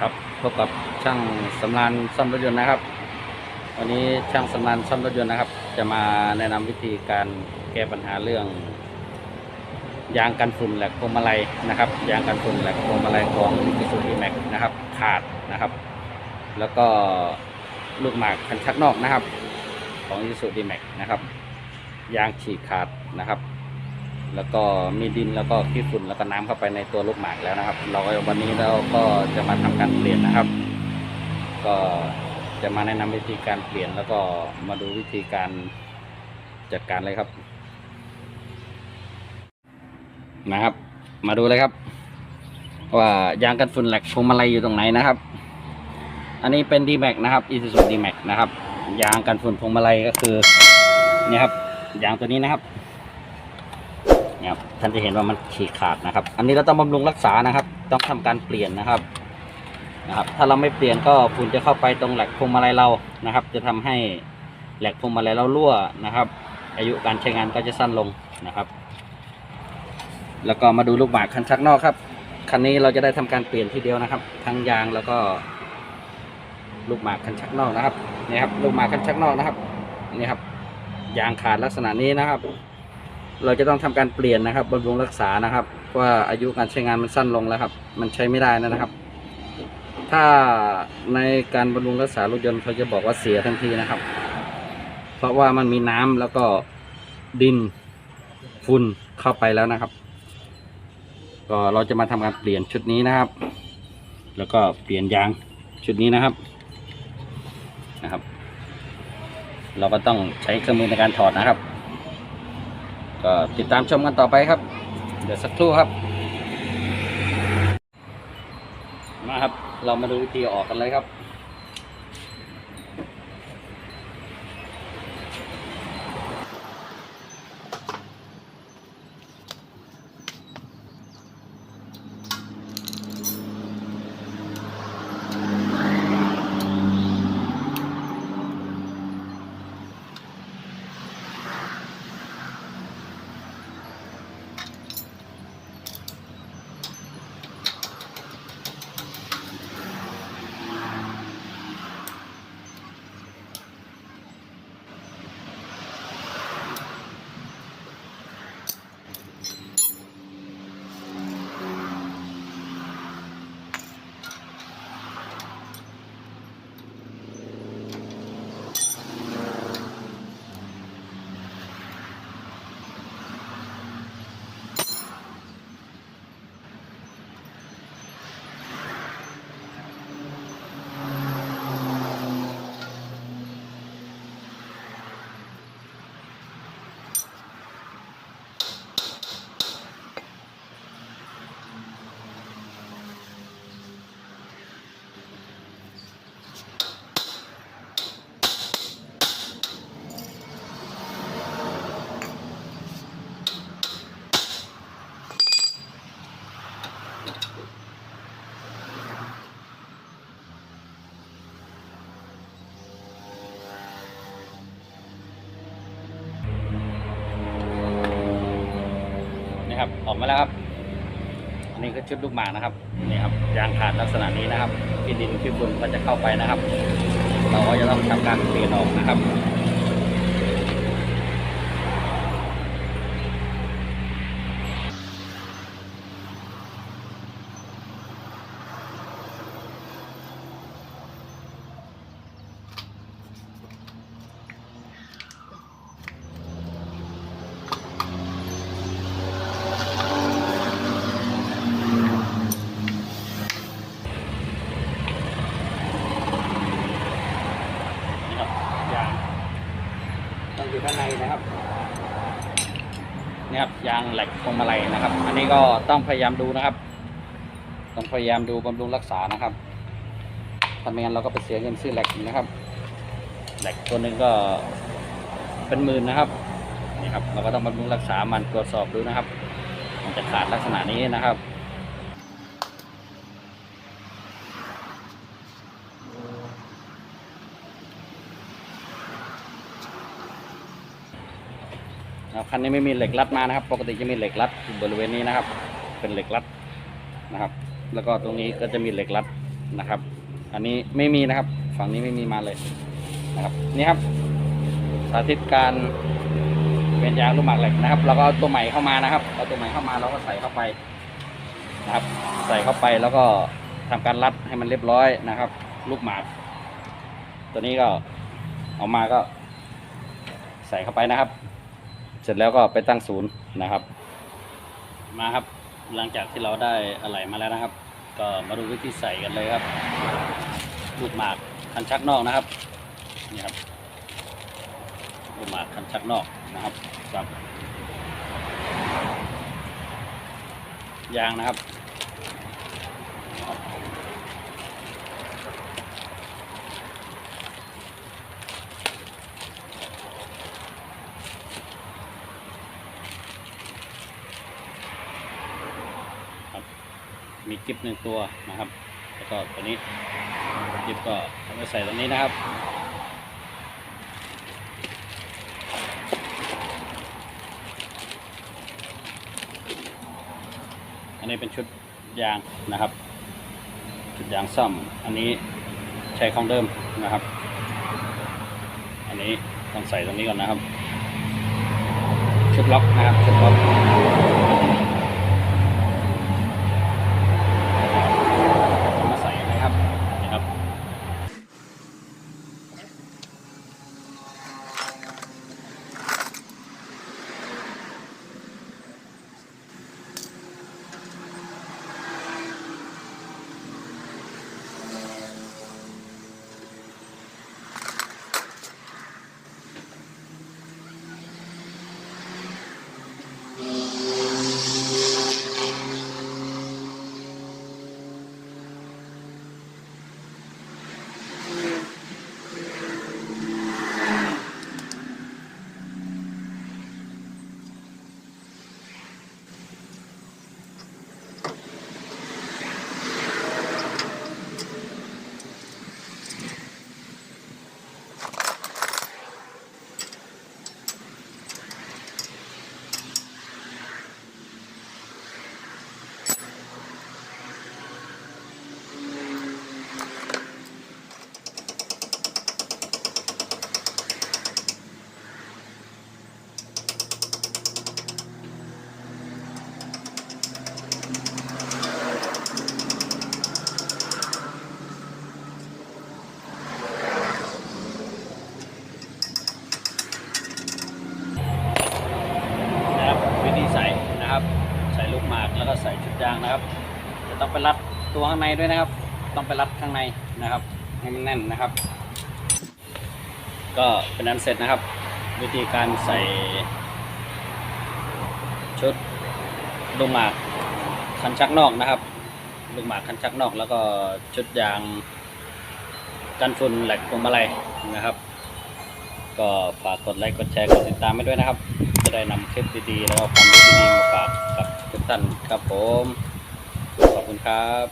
ครับพบกับช่างสำรานซ่อมรถยนต์นะครับ วันนี้ช่างสำรานซ่อมรถยนต์นะครับ จะมาแนะนำวิธีการแก้ปัญหาเรื่อง ยางกันฝุ่นแหลกพวงมาลัยนะครับ ยางกันฝุ่นแหลกพวงมาลัยของ i s u z u Max นะครับ ขาดนะครับ แล้วก็ลูกหมากคันชักนอกนะครับ ของ i s u z u Max นะครับ ยางฉีกขาดนะครับ แล้วก็มีดินแล้วก็ขี้ฝุ่นแล้วก็น้ำเข้าไปในตัวลูกหมากแล้วนะครับ เราก็วันนี้เราก็จะมาทำการเปลี่ยนนะครับ ก็จะมาแนะนำวิธีการเปลี่ยนแล้วก็มาดูวิธีการจัดการเลยครับ นะครับ มาดูเลยครับ ว่ายางกันฝุ่นแหลกพวงมาลัยอยู่ตรงไหนนะครับ อันนี้เป็น d m a x นะครับ Isuzu d m a x นะครับ ยางกันฝุ่นพวงมาลัยก็คือนี่ครับยางตัวนี้นะครับ เนี่ยท่านจะเห็นว่ามันฉีกขาดนะครับ อันนี้เราต้องบำรุงรักษานะครับ ต้องทำการเปลี่ยนนะครับนะครับ ถ้าเราไม่เปลี่ยนก็ฝุ่นจะเข้าไปตรงแหลกพวงมาลัยเรานะครับ จะทำให้แหลกพวงมาลัยเรารั่วนะครับ อายุการใช้งานก็จะสั้นลงนะครับ แล้วก็มาดูลูกหมากคันชักนอกครับคันนี้เราจะได้ทำการเปลี่ยนทีเดียวนะครับ ทั้งยางแล้วก็ ลูกหมากคันชักนอกนะครับนี่ครับ ลูกหมากคันชักนอกนะครับนี่ครับยางขาดลักษณะนี้นะครับ เราจะต้องทำการเปลี่ยนนะครับบำรุงรักษานะครับว่าอายุการใช้งานมันสั้นลงแล้วครับ มันใช้ไม่ได้นะครับ ถ้าในการบำรุงรักษารถยนต์เขาจะบอกว่าเสียทันทีนะครับ เพราะว่ามันมีน้ำแล้วก็ดินฝุ่นเข้าไปแล้วนะครับ ก็เราจะมาทำการเปลี่ยนชุดนี้นะครับ แล้วก็เปลี่ยนยางชุดนี้นะครับนะครับ เราก็ต้องใช้เครื่องมือในการถอดนะครับ ก็ติดตามชมกันต่อไปครับ เดี๋ยวสักครู่ครับ มาครับ เรามาดูวิธีออกกันเลยครับ แล้วครับ อันนี้ก็ชุดลูกหมากนะครับนี่ครับยางขาดลักษณะนี้นะครับที่ดินที่ฝุ่นก็จะเข้าไปนะครับ เราก็จะต้องทำการเปลี่ยนออกนะครับ นี่ครับยางต้องอยู่ด้านในนะครับ ครับยางแหลกพวงมาลัยนะครับ อันนี้ก็ต้องพยายามดูนะครับ ต้องพยายามดูบำรุงรักษานะครับถ้าไม่งั้นเราก็ไปเสียเงินซื้อแหลกอีกนะครับแหลกตัวหนึ่งก็เป็นหมื่นนะครับนี่ครับเราก็ต้องบำรุงรักษามันตรวจสอบดูนะครับ มันจะขาดลักษณะนี้นะครับ ครับคันนี้ไม่มีเหล็กรัดมานะครับ ปกติจะมีเหล็กรัดบริเวณนี้นะครับ เป็นเหล็กรัดนะครับ แล้วก็ตรงนี้ก็จะมีเหล็กรัดนะครับ อันนี้ไม่มีนะครับ ฝั่งนี้ไม่มีมาเลยนะครับ นี่ครับ สาธิตการเปลี่ยนยางลูกหมากเหล็กนะครับเราก็เอาตัวใหม่เข้ามานะครับเอาตัวใหม่เข้ามาเราก็ใส่เข้าไปนะครับ ใส่เข้าไปแล้วก็ทำการรัดให้มันเรียบร้อยนะครับ ลูกหมากตัวนี้ก็เอามาก็ใส่เข้าไปนะครับ เสร็จแล้วก็ไปตั้งศูนย์นะครับ มาครับหลังจากที่เราได้อะไหล่มาแล้วนะครับ ก็มาดูวิธีใส่กันเลยครับลูกหมากคันชักนอกนะครับนี่ครับลูกหมากคันชักนอกนะครับกับยางนะครับครับ มีกิฟหนึ่งตัวนะครับ แล้วก็ตัวนี้กิฟก็เอาไปใส่ตรงนี้นะครับอันนี้เป็นชุดยางนะครับ ชุดยางซ่อม อันนี้ใช้ของเดิมนะครับ อันนี้ต้องใส่ตรงนี้ก่อนนะครับ ชุดล็อกนะครับ ชุดล็อก มาใส่นะครับนี่ครับ นะครับวิธีใส่นะครับ ใส่ลูกหมากแล้วก็ใส่ชุดยางนะครับจะต้องไปรัดตัวข้างในด้วยนะครับ ต้องไปรัดข้างในนะครับให้มันแน่นนะครับ ก็เป็นนั้นเสร็จนะครับ วิธีการใส่ ชุดลูกหมากคันชักนอกนะครับลูกหมากคันชักนอกแล้วก็ชุดยางกันฝุ่นแหลกพวงมาลัยนะครับ ก็ฝากกดไลค์กดแชร์กดติดตามไปด้วยนะครับ จะได้นำคลิปดีๆแล้วก็ความรู้ดีๆมาฝากกับ ทุกท่านครับผม ขอบคุณครับ